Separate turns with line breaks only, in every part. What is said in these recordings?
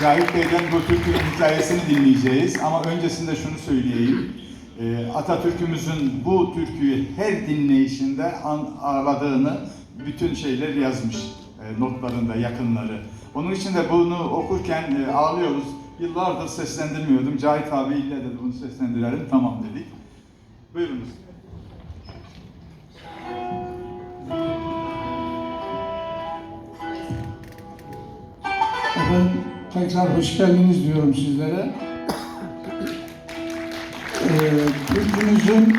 Cahit Bey'den bu türkünün hikayesini dinleyeceğiz ama öncesinde şunu söyleyeyim. Ee, Atatürk'ümüzün bu türküyü her dinleyişinde an, aradığını bütün şeyler yazmış e, notlarında yakınları. Onun için de bunu okurken e, ağlıyoruz. Yıllardır seslendirmiyordum. Cahit abi ille dedi bunu seslendirelim. Tamam dedik. Buyurunuz.
Tekrar hoş geldiniz diyorum sizlere. Ee, Türkümüzün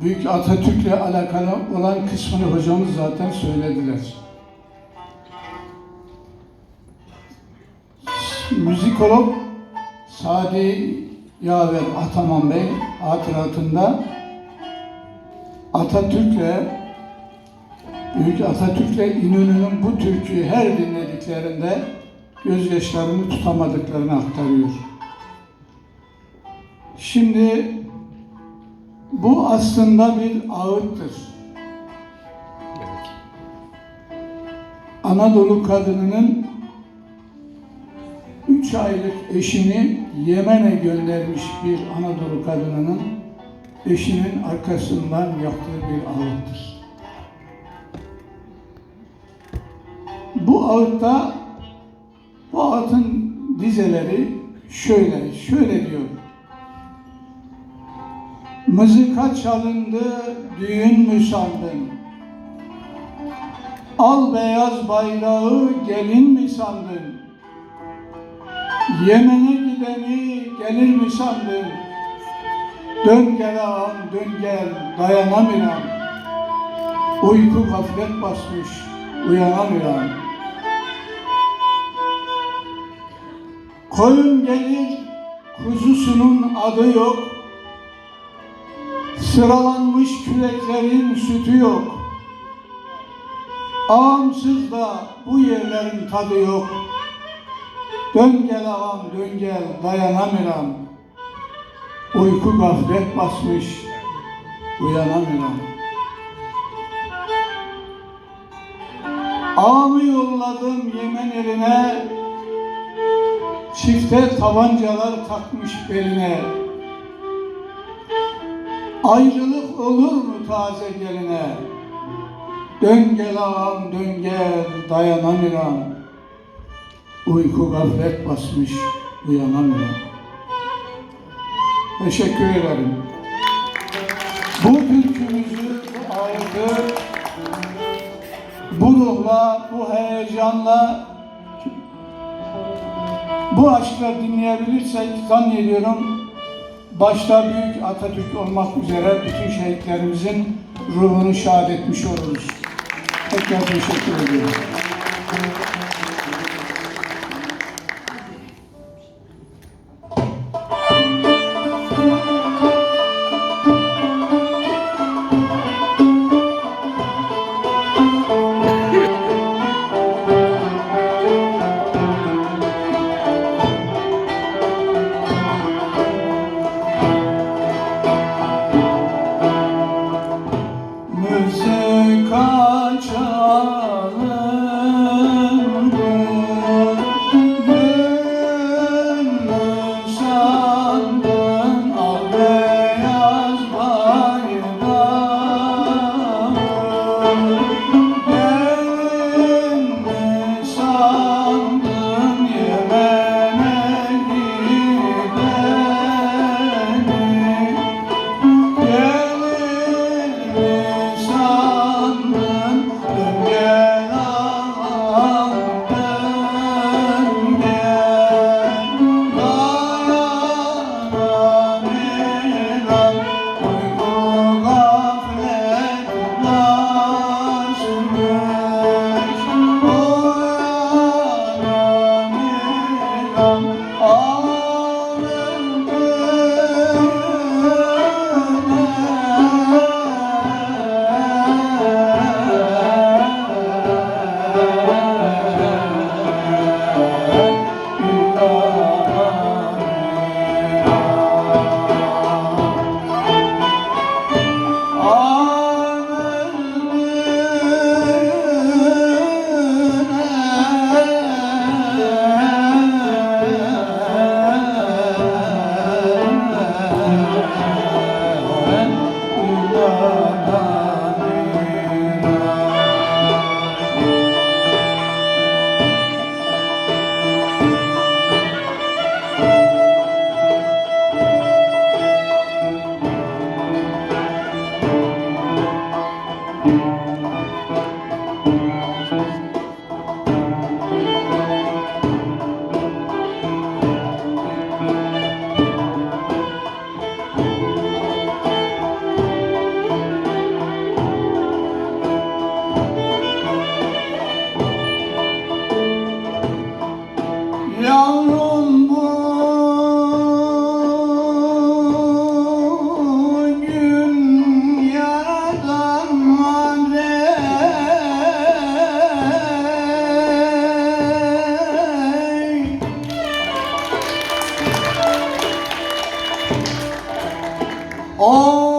Büyük Atatürk'le alakalı olan kısmını hocamız zaten söylediler. Müzikolog Sadi Yaver Ataman Bey hatıratında Atatürk'le Atatürk'le İnönü'nün bu türküyü her dinlediklerinde gözyaşlarını tutamadıklarını aktarıyor. Şimdi bu aslında bir ağıttır. Anadolu kadınının üç aylık eşini Yemen'e göndermiş bir Anadolu kadınının eşinin arkasından yaptığı bir ağıttır. Bu ağıtta bu ağıtın dizeleri şöyle, şöyle diyor. Mızıka çalındı, düğün mü sandın? Al beyaz bayrağı gelin mi sandın? Yemen'e gideni gelir mi sandın? Dön gel ağam, dön gel, dayanamıram. Uyku gaflet basmış, uyanamıram. Koyun gelir, kuzusunun adı yok. Sıralanmış küreklerin sütü yok. Ağamsız da bu yerlerin tadı yok. Dön gel ağam, dön gel, dayanamıram. Uyku gaflet basmış, uyanamıram. Ağamı yolladım Yemen eline, Çifte tabancalar takmış beline. Ayrılık olur mu taze geline? Dön gel ağam dön gel dayanamıram. Uyku gaflet basmış uyanamıram. Teşekkür ederim. Bu türkümüzü, bu ayeti bu ruhla, bu heyecanla bu aşkla dinleyebilirsek zannediyorum başta Büyük Atatürk olmak üzere bütün şehitlerimizin ruhunu şahit etmiş oluruz. Tekrar teşekkür ediyorum. Müzik çalındı Oh!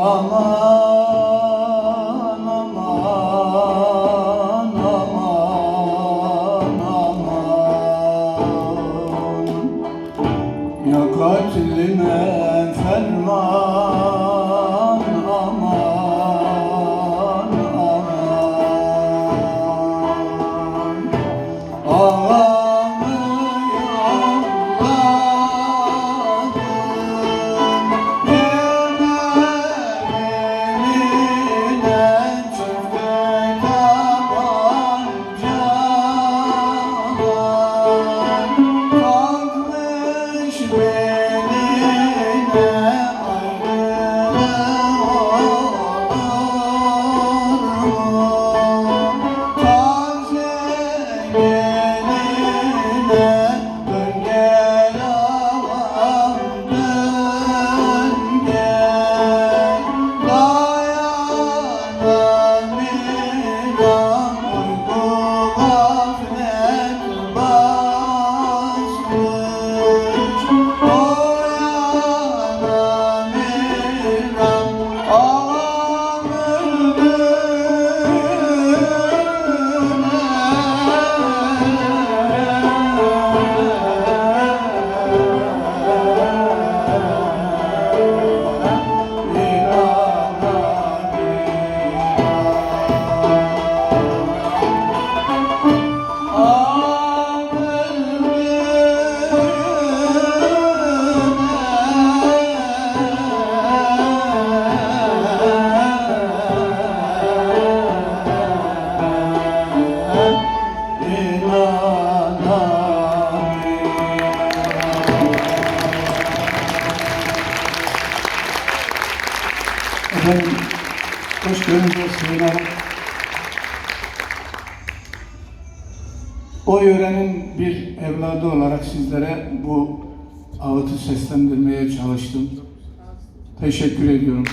Aman aman aman aman Ya katlime ferman Efendim, hoş geldiniz Sayın. O yörenin bir evladı olarak sizlere bu ağıtı seslendirmeye çalıştım. Teşekkür ediyorum.